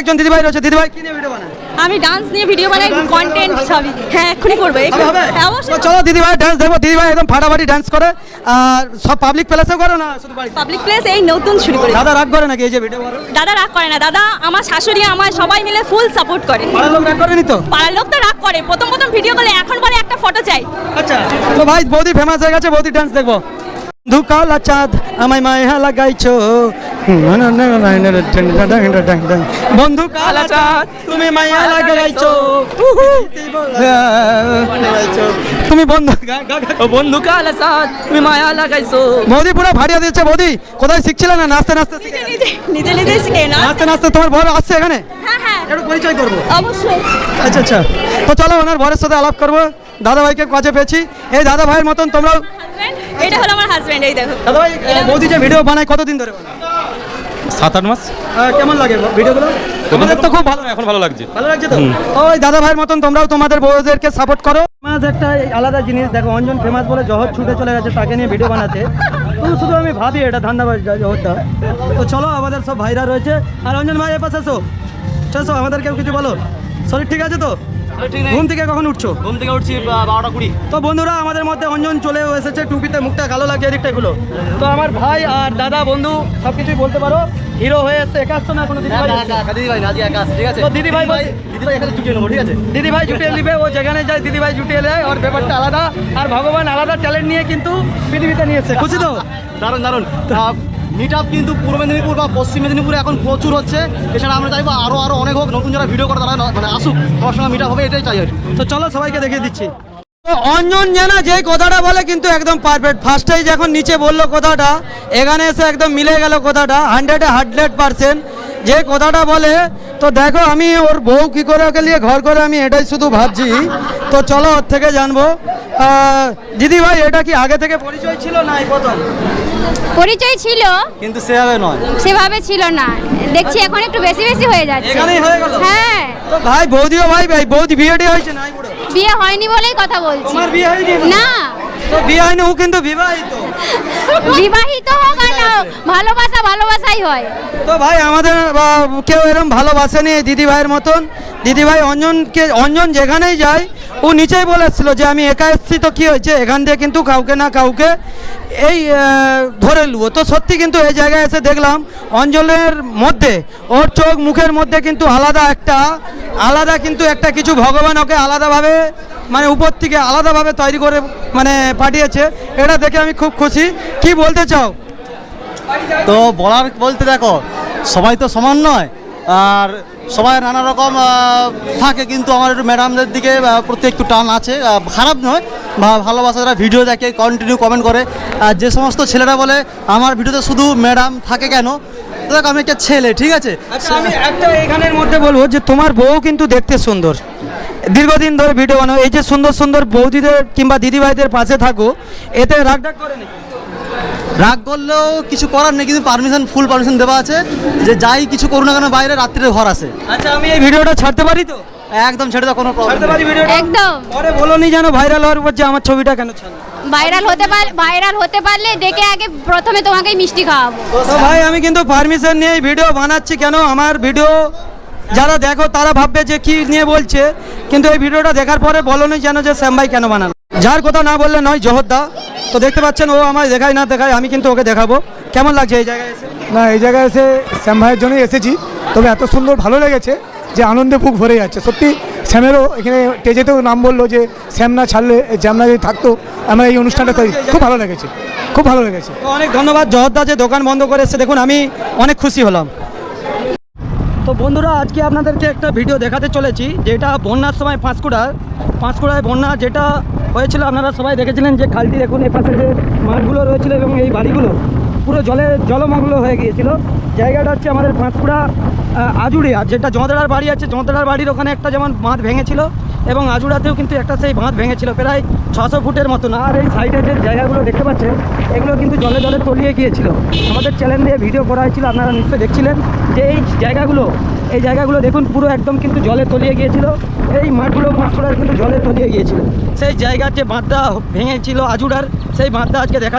একজন দিদিভাই রয়েছে। দিদিভাই কি নিয়ে ভিডিও বানায়? আমি ডান্স নিয়ে ভিডিও বানাই কন্টেন্ট সবই। হ্যাঁ এক্ষুনি করব হ্যাঁ, অবশ্যই চলো দিদিভাই ডান্স দেখব। দিদিভাই একদম ফাটাফাটি ডান্স করে। আর সব পাবলিক প্লেসেও করো না শুধু বাড়িতে? পাবলিক প্লেস এই নতুন শুরু করি। দাদা রাগ করে নাকি এই যে ভিডিও দাদা রাগ করে না। দাদা আমার শাশুড়ি আমার সবাই মিলে ফুল সাপোর্ট করে। পাড়ার লোক রাগ করেনি তো? পাড়ার লোক তো রাগ করে। প্রথম প্রথম ভিডিও করলে এখন বলে একটা ফটো চাই। আচ্ছা তো ভাই বৌদি ফেমাস হয়ে গেছে বৌদি ডান্স দেখব। ধুকালা চাঁদ আমায় মায়া লাগাইছো। বন্ধু তুমি মায়া লাগাইছো। তুমি বন্ধু বন্ধু কালা তুমি মায়া লাগাইছো। বৌদি পুরো ভাড়িয়ে দিচ্ছে বৌদি। কোথায় শিখছিলে না? নাচতে নাচতে নিজে নিজে শিখে না নাচতে নাচতে তোমার বড় আসছে এখানে? হ্যাঁ হ্যাঁ। একটু পরিচয় করব। অবশ্যই। আচ্ছা আচ্ছা। তো চলো ওনার বরের সাথে আলাপ করব। দাদা ভাইকে কাজে পেয়েছি। এই দাদা ভাইয়ের মতন তোমরাও এটা হলো আমার হাজব্যান্ড এই দেখো। দাদা ভাই বৌদি যে ভিডিও বানায় কতদিন ধরে বানায়? সাত আট মাস। কেমন লাগে ভিডিওগুলো তোমাদের তো খুব ভালো এখন ভালো লাগছে। ভালো লাগছে তো? ওই দাদা ভাইয়ের মতন তোমরাও তোমাদের বউদেরকে সাপোর্ট করো। ফেমাস একটা এই আলাদা জিনিস দেখো অঞ্জন ফেমাস বলে জহর ছুটে চলে গেছে তাকে নিয়ে ভিডিও বানাতে। তো শুধু আমি ভাবি এটা ধান্দাবাজ জহরটা। তো চলো আমাদের সব ভাইরা রয়েছে। আর অঞ্জন ভাই এ পাশে এসো। চলো আমাদের কেউ কিছু বলো। শরীর ঠিক আছে তো? ঘুম থেকে কখন উঠছো? ঘুম থেকে উঠছি বারোটা কুড়ি। তো বন্ধুরা আমাদের মধ্যে অঞ্জন চলে এসেছে টুপিতে মুখটা কালো লাগছে এদিকটা গুলো তো আমার ভাই আর দাদা বন্ধু সব কিছুই বলতে পারো হিরো হয়ে এসছে একা আসছো না কোনো দিদি ভাই দিদি ভাই নাজি একা ঠিক আছে? তো দিদি ভাই দিদি ভাই এখানে জুটিয়ে নেব ঠিক আছে? দিদি ভাই জুটিয়ে নিবে ও যেখানে যায় দিদি ভাই জুটিয়ে নেয় ওর ব্যাপারটা আলাদা। আর ভগবান আলাদা ট্যালেন্ট নিয়ে কিন্তু পৃথিবীতে নিয়ে এসছে। খুশি তো দারুণ দারুণ মিট আপ কিন্তু পূর্ব মেদিনীপুর বা পশ্চিম মেদিনীপুরে এখন প্রচুর হচ্ছে। এছাড়া আমরা চাইব আরও আরও অনেক হোক, নতুন যারা ভিডিও করে তারা মানে আসুক, তোমার সঙ্গে মিট আপ হবে, এটাই চাই তো চলো সবাইকে দেখিয়ে দিচ্ছি। অঞ্জন অঞ্জন জানা যে কথাটা বলে কিন্তু একদম পারফেক্ট ফার্স্টেই যখন নিচে বলল কথাটা, এখানে এসে একদম মিলে গেল কথাটা হান্ড্রেডে হান্ড্রেড পার্সেন্ট যে কথাটা বলে তো দেখো আমি ওর বউ কী করে ওকে নিয়ে ঘর করে আমি এটাই শুধু ভাবছি। তো চলো ওর থেকে জানব। দিদি ভাই এটা কি আগে থেকে পরিচয় ছিল না এই প্রথম? পরিচয় ছিল। কিন্তু সেভাবে নয়। সেভাবে ছিল না। দেখছি এখন একটু বেশি বেশি হয়ে যাচ্ছে। এখানেই হয়ে গেল? হ্যাঁ। তো ভাই বৌদিও ভাই ভাই বৌদি বিয়েটি হয়েছে? বুড়ো। বিয়ে হয়নি বলেই কথা বলছি। তোমার বিয়ে হয়নি? না। তো বিয়ে হয়নি ও কিন্তু বিবাহিত। বিবাহিত হোক আর না হোক, ভালোবাসা ভালোবাসাই হয়। তো ভাই আমাদের বা, কেউ এরকম ভালোবাসেনি এই দিদি ভাইয়ের মতন। দিদি ভাই অঞ্জনকে অঞ্জন যেখানেই যায় ও নিচেই বলেছিল যে আমি একা এসেছি তো কী হয়েছে? এখান দিয়ে কিন্তু কাউকে না কাউকে এই আহ, ধরে নেব তো সত্যি কিন্তু এই জায়গায় এসে দেখলাম অঞ্জনের মধ্যে ওর চোখ মুখের মধ্যে কিন্তু আলাদা একটা আলাদা কিন্তু একটা কিছু ভগবান ওকে আলাদাভাবে মানে উপর থেকে আলাদাভাবে তৈরি করে মানে পাঠিয়েছে। এটা দেখে আমি খুব খুশি। কি বলতে চাও? তো বলার বলতে দেখো সবাই তো সমান নয়। আর সবাই নানা রকম থাকে কিন্তু আমার একটু ম্যাডামদের দিকে প্রতি একটু টান আছে। খারাপ নয় ভালোবাসা যারা ভিডিও দেখে কন্টিনিউ কমেন্ট করে। আর যে সমস্ত ছেলেরা বলে আমার ভিডিওতে শুধু ম্যাডাম থাকে কেন? দেখো আমি একটা ছেলে ঠিক আছে? আচ্ছা আমি একটা এখানের মধ্যে বলব যে তোমার বউ কিন্তু দেখতে সুন্দর। দীর্ঘদিন ধরে ভিডিও বানাও। এই যে সুন্দর সুন্দর বৌদিদের কিংবা দিদিভাইদের পাশে থাকো এতে রাগ ডাক করে নাকি? রাগ করলেও কিছু করার নেই কিন্তু পারমিশন ফুল পারমিশন দেওয়া আছে যে যাই কিছু করুন না কেন বাইরে রাত্রিরে ঘর আছে। আচ্ছা আমি এই ভিডিওটা ছাড়তে পারি তো? একদম ছেড়ে দাও কোনো ছাড়তে প্রবলেম পারি ভিডিওটা? একদম। পরে বলো নি যেন ভাইরাল হওয়ার পর যে আমার ছবিটা কেন ছাড়লো? ভাইরাল হতে পার ভাইরাল হতে পারলে দেখে আগে প্রথমে তোমাকে মিষ্টি খাওয়াবো। তো ভাই আমি কিন্তু পারমিশন নিয়ে এই ভিডিও বানাচ্ছি কেন? আমার ভিডিও যারা দেখো তারা ভাববে যে কি নিয়ে বলছে। কিন্তু এই ভিডিওটা দেখার পরে বলো নি যেন যে শ্যাম ভাই কেন বানালো। যার কথা না বললে নয় জহরদা তো দেখতে পাচ্ছেন ও আমায় দেখায় না দেখায় আমি কিন্তু ওকে দেখাবো। কেমন লাগছে এই জায়গায় এসে? না এই জায়গায় এসে শ্যাম ভাইয়ের জন্যই এসেছি। তবে এত সুন্দর ভালো লেগেছে যে আনন্দে বুক ভরে যাচ্ছে। সত্যি শ্যামেরও এখানে টেজেতেও নাম বলল যে শ্যাম না ছাড়লে জ্যাম না যদি থাকতো আমরা এই অনুষ্ঠানটা করি খুব ভালো লেগেছে খুব ভালো লেগেছে। অনেক ধন্যবাদ জহরদা যে দোকান বন্ধ করে এসে দেখুন আমি অনেক খুশি হলাম। তো বন্ধুরা, আজকে আপনাদেরকে একটা ভিডিও দেখাতে চলেছি, যেটা বন্যার সময় পাঁশকুড়ার পাঁশকুড়ায় বন্যা যেটা হয়েছিল, আপনারা সবাই দেখেছিলেন যে খালটি দেখুন এপাশে যে মাঠগুলো রয়েছিল এবং এই বাড়িগুলো। পুরো জলে জলমগ্ন হয়ে গিয়েছিল। জায়গাটা হচ্ছে আমাদের পাঁশকুড়া আহ, আজুড়িয়া যেটা জঁতড়ার বাড়ি আছে জঁতড়ার বাড়ির ওখানে একটা যেমন বাঁধ ভেঙেছিল এবং আজুড়াতেও কিন্তু একটা সেই বাঁধ ভেঙেছিল প্রায় ছশো ফুটের মতন। আর এই সাইডে যে জায়গাগুলো দেখতে পাচ্ছেন এগুলো কিন্তু জলে জলে তলিয়ে গিয়েছিল। আমাদের চ্যানেল দিয়ে ভিডিও করা হয়েছিল আপনারা নিশ্চয়ই দেখছিলেন যে এই জায়গাগুলো এই জায়গাগুলো দেখুন পুরো একদম কিন্তু জলে তলিয়ে গিয়েছিল। এই মাঠগুলো পাঁচকুড়ার কিন্তু জলে তলিয়ে গিয়েছিল। সেই জায়গার যে বাঁধটা ভেঙেছিল আজুড়ার সেই বাঁধটা আজকে দেখা